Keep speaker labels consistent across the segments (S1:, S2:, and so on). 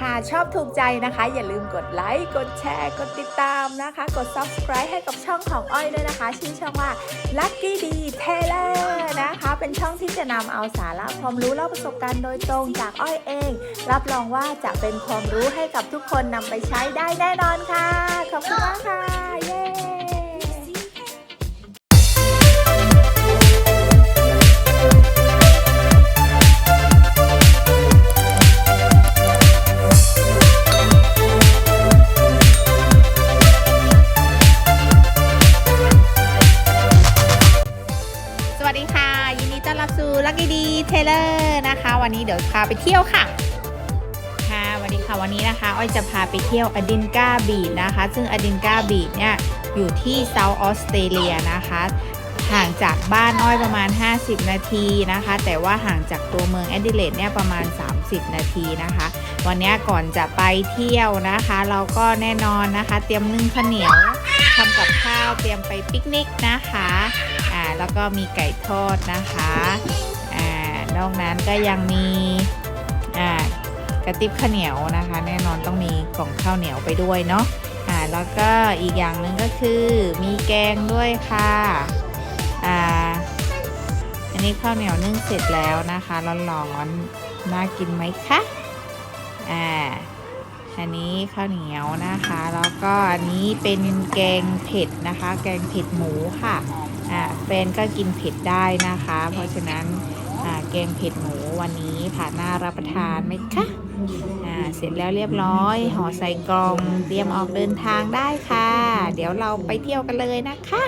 S1: ค่ะชอบถูกใจนะคะ อย่าลืมกดไลค์กดแชร์ กดติดตามนะคะ กด subscribe ให้กับช่องของอ้อยด้วยนะคะ ชื่อช่องว่า Lucky D Taylor นะคะ เป็นช่องที่จะนำเอาสาระความรู้และประสบการณ์โดยตรงจากอ้อยเอง รับรองว่าจะเป็นความรู้ให้กับทุกคนนำไปใช้ได้แน่นอนค่ะ ขอบคุณมากค่ะ ไปเที่ยวค่ะค่ะสวัสดีค่ะวันนี้นะคะอ้อยจะพาไปเที่ยวอดินกาบีชนะคะ ซึ่งอดินกาบีชเนี่ยอยู่ที่เซาท์ออสเตรเลียนะคะห่างจากบ้านอ้อยประมาณ 50 นาทีนะคะ แต่ว่าห่างจากตัวเมืองแอดิเลดเนี่ยประมาณ 30 นาทีนะคะ วันนี้ก่อนจะไปเที่ยวนะคะ เราก็แน่นอนนะคะ เตรียมนึ่งข้าวเหนียวทำกับข้าวเตรียมไปปิกนิกนะคะอ่าแล้วก็มีไก่ทอดนะคะอ่านอกนั้นก็ยังมี อ่ากระติบข้าวเหนียวนะคะ แน่นอนต้องมีกล่องข้าวเหนียวไปด้วยเนาะอ่าแล้วก็อีกอย่างหนึ่งก็คือมีแกงด้วยค่ะอ่าอันนี้ข้าวเหนียวนึ่งเสร็จแล้วนะคะร้อนๆน่ากินไหมคะอ่าอันนี้ข้าวเหนียวนะคะ แล้วก็อันนี้เป็นแกงเผ็ดนะคะ แกงเผ็ดหมูค่ะอ่าแฟนก็กินเผ็ดได้นะคะ เพราะฉะนั้นอ่าแกงเผ็ดหมู วันนี้ผ่านหน้ารับประทานไหมคะอ่าเสร็จแล้วเรียบร้อยห่อใส่กล่องเตรียมออกเดินทางได้ค่ะ เดี๋ยวเราไปเที่ยวกันเลยนะคะ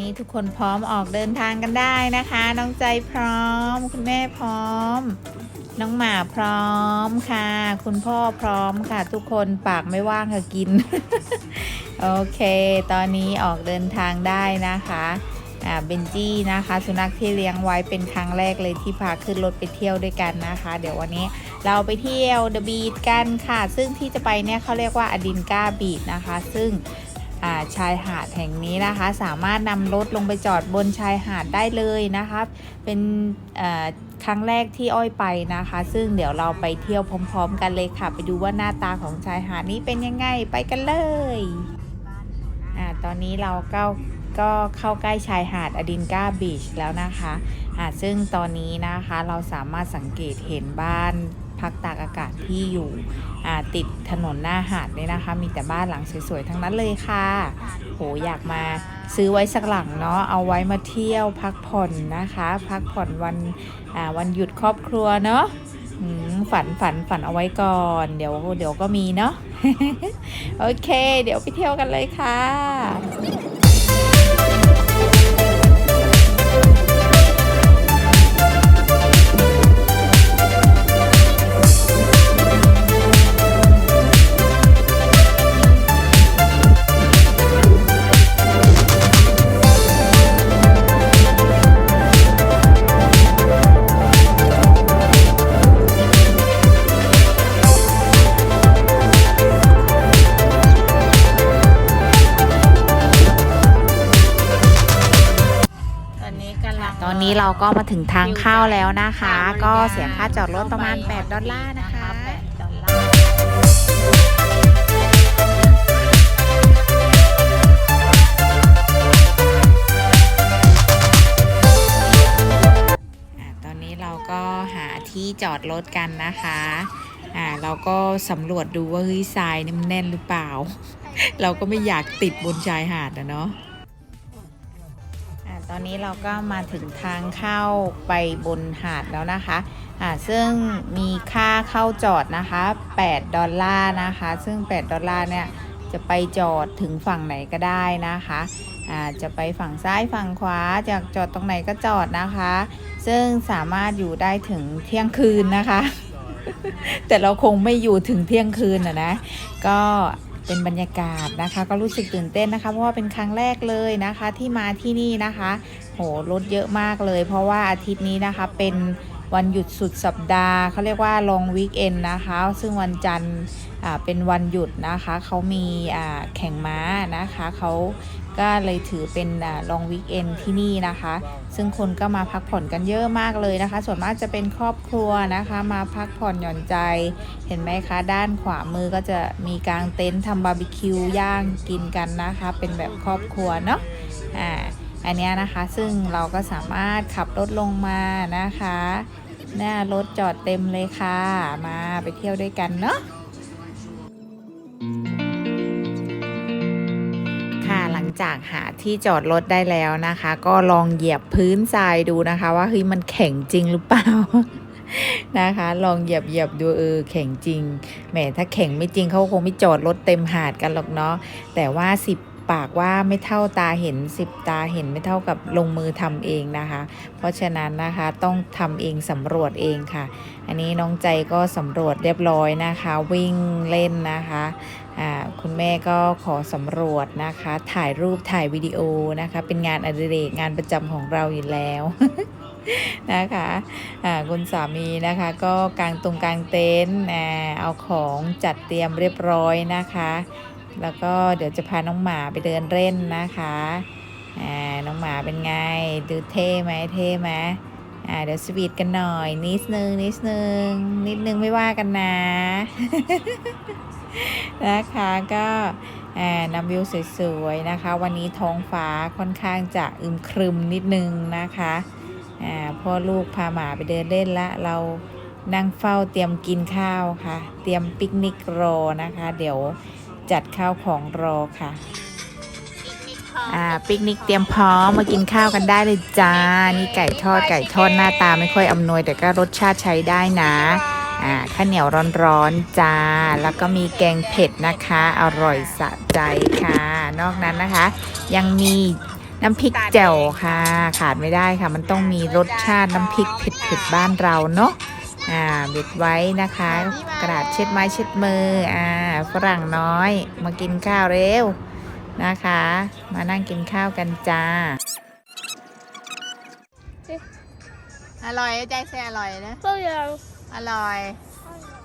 S1: นี้ทุกคนพร้อมออกเดินทางกันได้นะคะ น้องใจพร้อม คุณแม่พร้อม น้องหมาพร้อมค่ะ คุณพ่อพร้อมค่ะ ทุกคนปากไม่ว่างค่ะกิน โอเค ตอนนี้ออกเดินทางได้นะคะอ่าเบนจี้นะคะ สุนัขที่เลี้ยงไว้เป็นครั้งแรกเลยที่พาขึ้นรถไปเที่ยวด้วยกันนะคะ เดี๋ยววันนี้เราไปเที่ยวเดอะบี h กันค่ะ ซึ่งที่จะไปเนี่ยเขาเรียกว่าอดินกาบีชนะคะ ซึ่ง ชายหาดแห่งนี้นะคะ สามารถนำรถลงไปจอดบนชายหาดได้เลยนะคะ เป็นครั้งแรกที่อ้อยไปนะคะ ซึ่งเดี๋ยวเราไปเที่ยวพร้อม ๆ กันเลยค่ะ ไปดูว่าหน้าตาของชายหาดนี้เป็นยังไงไปกันเลยอ่าตอนนี้เราก็ก็เข้าใกล้ชายหาดอดินกาบีชแล้วนะคะอ่าซึ่งตอนนี้นะคะเราสามารถสังเกตเห็นบ้าน พักตากอากาศที่อยู่ติดถนนหน้าหาดเนี่ยนะคะ มีแต่บ้านหลังสวยๆ ทั้งนั้นเลยค่ะ โหอยากมาซื้อไว้สักหลังเนาะเอาไว้มาเที่ยวพักผ่อนนะคะ พักผ่อนวันวันหยุดครอบครัวเนาะอืมฝันฝันฝันเอาไว้ก่อน เดี๋ยวเดี๋ยวก็มีเนาะโอเค เดี๋ยวไปเที่ยวกันเลยค่ะ เราก็มาถึงทางเข้าแล้วนะคะ ก็เสียค่าจอดรถประมาณ 8 ดอลลาร์นะคะ
S2: 8ดอลลาร์
S1: อ่าตอนนี้เราก็หาที่จอดรถกันนะคะ อ่าเราก็สำรวจดูว่าเฮ้ยทรายนี่มันแน่นหรือเปล่า เราก็ไม่อยากติดบนชายหาดนะเนาะอ่า ตอนนี้เราก็มาถึงทางเข้าไปบนหาดแล้วนะคะอ่าซึ่งมีค่าเข้าจอดนะคะ 8 ดอลลาร์นะคะ ซึ่ง 8 ดอลลาร์เนี่ยจะไปจอดถึงฝั่งไหนก็ได้นะคะอ่าจะไปฝั่งซ้ายฝั่งขวาจากจอดตรงไหนก็จอดนะคะ ซึ่งสามารถอยู่ได้ถึงเที่ยงคืนนะคะ แต่เราคงไม่อยู่ถึงเที่ยงคืนนะนะ ก็ เป็นบรรยากาศนะคะ ก็รู้สึกตื่นเต้นนะคะ เพราะว่าเป็นครั้งแรกเลยนะคะ ที่มาที่นี่นะคะ โหรถเยอะมากเลย เพราะว่าอาทิตย์นี้นะคะเป็นวันหยุดสุดสัปดาห์เขาเรียกว่าลองวีคเอนนะคะ ซึ่งวันจันทร์อ่าเป็นวันหยุดนะคะ เขามีอ่าแข่งม้านะคะ เขา ก็เลยถือเป็นลองวีคเอนที่นี่นะคะ ซึ่งคนก็มาพักผ่อนกันเยอะมากเลยนะคะ ส่วนมากจะเป็นครอบครัวนะคะ มาพักผ่อนหย่อนใจ เห็นไหมคะ ด้านขวามือก็จะมีกางเต็นท์ทำบาร์บีคิวย่างกินกันนะคะ เป็นแบบครอบครัวเนาะอ่าอันนี้นะคะซึ่งเราก็สามารถขับรถลงมานะคะ หน้ารถจอดเต็มเลยค่ะ มาไปเที่ยวด้วยกันเนาะ จากหาที่จอดรถได้แล้วนะคะ ก็ลองเหยียบพื้นทรายดูนะคะ ว่าเฮ้ยมันแข็งจริงหรือเปล่านะคะ ลองเหยียบเหยียบดูเออแข็งจริงแหมถ้าแข็งไม่จริงเขาคงไม่จอดรถเต็มหาดกันหรอกเนาะแต่ว่าสิบปากว่าไม่เท่าตาเห็นสิบตาเห็นไม่เท่ากับลงมือทำเองนะคะ เพราะฉะนั้นนะคะต้องทำเองสำรวจเองค่ะ อันนี้น้องใจก็สำรวจเรียบร้อยนะคะ วิ่งเล่นนะคะ คุณแม่ก็ขอสำรวจนะคะ ถ่ายรูปถ่ายวิดีโอนะคะ เป็นงานอดิเรกงานประจำของเราอยู่แล้วนะคะคุณสามีนะคะก็กางตรงกลางเต็นท์เอาของจัดเตรียมเรียบร้อยนะคะ แล้วก็เดี๋ยวจะพาน้องหมาไปเดินเล่นนะคะน้องหมาเป็นไง ดูเท่ไหมเท่ไหมเดี๋ยวสวีทกันหน่อย นิดนึงนิดนึงนิดนึงไม่ว่ากันนะ นะคะก็อ่านำวิวสวยๆนะคะ วันนี้ท้องฟ้าค่อนข้างจะอึมครึมนิดนึงนะคะอ่าพ่อลูกพาหมาไปเดินเล่นละเรานั่งเฝ้าเตรียมกินข้าวค่ะ เตรียมปิกนิกรอนะคะ เดี๋ยวจัดข้าวของรอค่ะอ่าปิกนิกเตรียมพร้อมมากินข้าวกันได้เลยจ้า นี่ไก่ทอดไก่ทอดหน้าตาไม่ค่อยอำนวย แต่ก็รสชาติใช้ได้นะ อ่าข้าวเหนียวร้อนๆจ้า แล้วก็มีแกงเผ็ดนะคะ อร่อยสะใจค่ะ นอกนั้นนะคะ ยังมีน้ำพริกแจ่วค่ะ ขาดไม่ได้ค่ะ มันต้องมีรสชาติน้ำพริกเผ็ดๆบ้านเราเนาะอ่าเบ็ดไว้นะคะ กระดาษเช็ดไม้เช็ดมืออ่าฝรั่งน้อย มากินข้าวเร็วนะคะ มานั่งกินข้าวกันจ้าอร่อยใจแซ่อร่อยนะ
S3: ก็ยัง
S1: อร่อย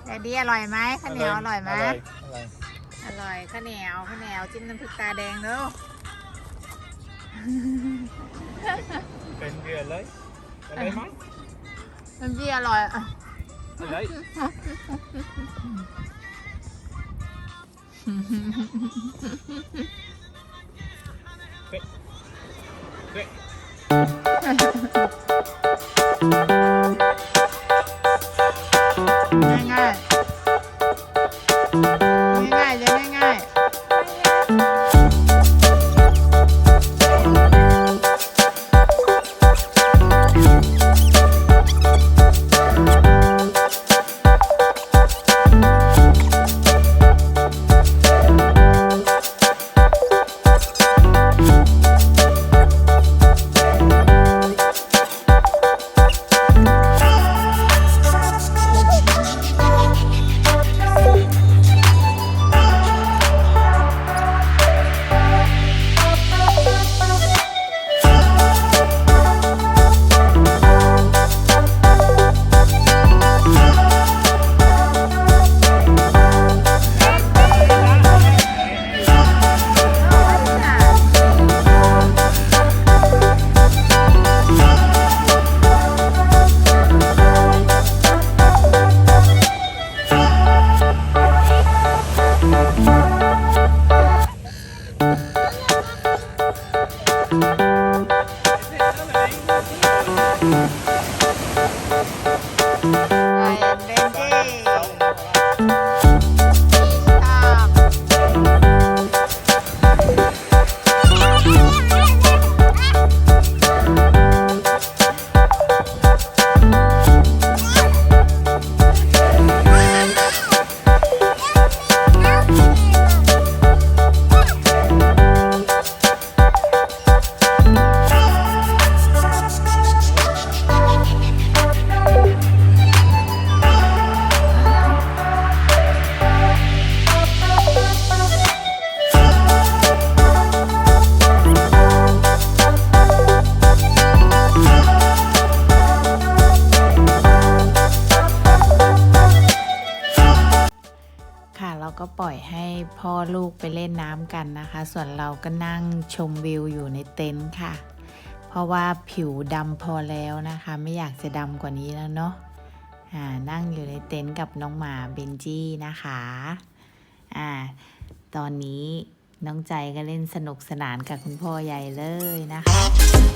S1: แต่ดีอร่อยไหมข้าวเหนียวอร่อยไหม
S4: อร่อยอร่อย
S1: อร่อยข้าวเหนียวข้าวเหนียวจิ้มน้ำพริกตาแดงเด้อ
S4: เป็นเดือนเลยอะไรไหม
S1: น้ำจี้อร่อยอะ
S4: อะไร
S1: ง่ ก็ปล่อยให้พ่อลูกไปเล่นน้ำกันนะคะ ส่วนเราก็นั่งชมวิวอยู่ในเต็นท์ค่ะ เพราะว่าผิวดำพอแล้วนะคะ ไม่อยากจะดำกว่านี้แล้วเนาะอ่านั่งอยู่ในเต็นท์กับน้องหมาเบนจี้นะคะอ่าตอนนี้น้องใจก็เล่นสนุกสนานกับคุณพ่อใหญ่เลยนะคะค่ะ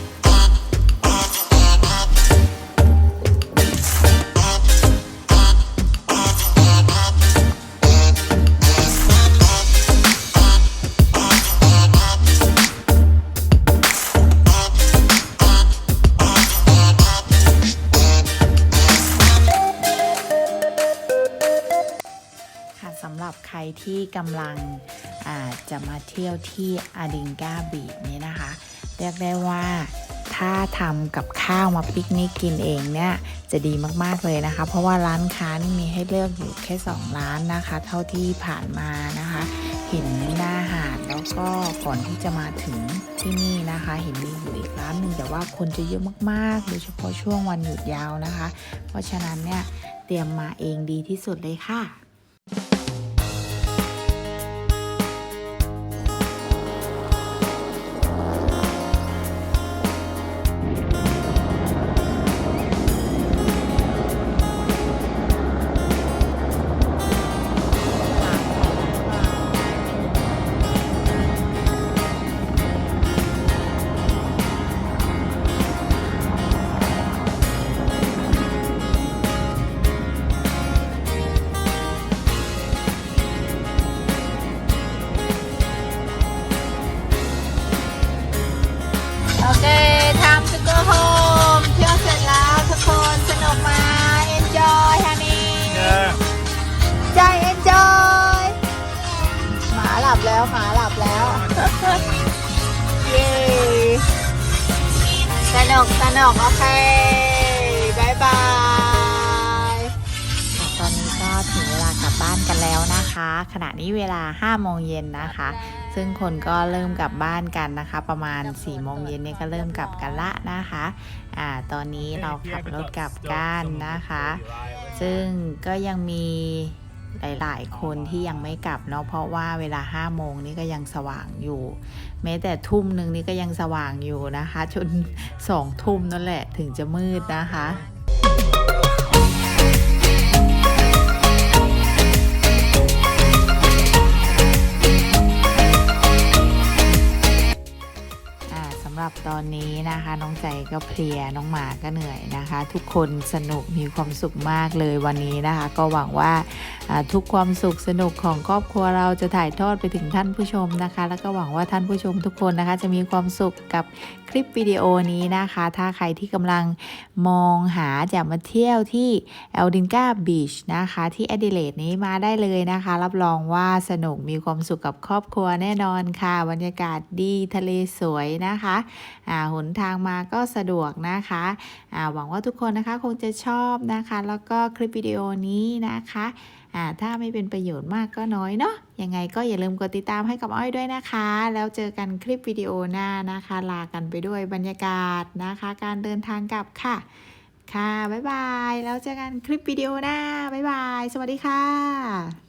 S1: กำลังอาจะมาเที่ยวที่อาดิงกาบีนี้นะคะ เรียกได้ว่าถ้าทำกับข้าวมาปิกนิกกินเองเนี่ยจะดีมากๆเลยนะคะ เพราะว่าร้านค้านี่มีให้เลือกอยู่แค่ 2 ร้านนะคะ เท่าที่ผ่านมานะคะ เห็นหน้าหาดแล้วก็ก่อนที่จะมาถึงที่นี่นะคะ เห็นมีอยู่อีกร้านหนึ่งแต่ว่าคนจะเยอะมากๆ โดยเฉพาะช่วงวันหยุดยาวนะคะ เพราะฉะนั้นเนี่ยเตรียมมาเองดีที่สุดเลยค่ะ นุกสนุกโอเคบายบายตอนนี้ก็ถึงเวลากลับบ้านกันแล้วนะคะ ขณะนี้เวลา5โมงเย็นนะคะ ซึ่งคนก็เริ่มกลับบ้านกันนะคะ ประมาณ4โมงเย็นเนี่ยก็เริ่มกลับกันละนะคะอ่าตอนนี้เราขับรถกลับกันนะคะ ซึ่งก็ยังมี หลาย ๆ คนที่ยังไม่กลับเนาะเพราะว่าเวลา5โมงนี่ก็ยังสว่างอยู่ แม้แต่ทุ่มหนึ่งนี่ก็ยังสว่างอยู่นะคะ จน2ทุ่มนั่นแหละถึงจะมืดนะคะ หรับตอนนี้นะคะ น้องใจก็เพลียน้องหมาก็เหนื่อยนะคะ ทุกคนสนุกมีความสุขมากเลยวันนี้นะคะ ก็หวังว่าทุกความสุขสนุกของครอบครัวเราจะถ่ายทอดไปถึงท่านผู้ชมนะคะ แล้วก็หวังว่าท่านผู้ชมทุกคนนะคะ จะมีความสุขกับคลิปวิดีโอนี้นะคะ ถ้าใครที่กำลังมองหาจะมาเที่ยวที่เอลดินกาบีชนะคะ ที่แอดิเลดนี้มาได้เลยนะคะ รับรองว่าสนุกมีความสุขกับครอบครัวแน่นอนค่ะ บรรยากาศดีทะเลสวยนะคะหนทางมาก็สะดวกนะคะหวังว่าทุกคนนะคะคงจะชอบนะคะ แล้วก็คลิปวิดีโอนี้นะคะถ้าไม่เป็นประโยชน์มากก็น้อยเนาะยังไงก็อย่าลืมกดติดตามให้กับอ้อยด้วยนะคะ แล้วเจอกันคลิปวิดีโอหน้านะคะ ลากันไปด้วยบรรยากาศนะคะ การเดินทางกลับค่ะ ค่ะ บ๊ายบาย แล้วเจอกันคลิปวิดีโอหน้า บ๊ายบาย สวัสดีค่ะ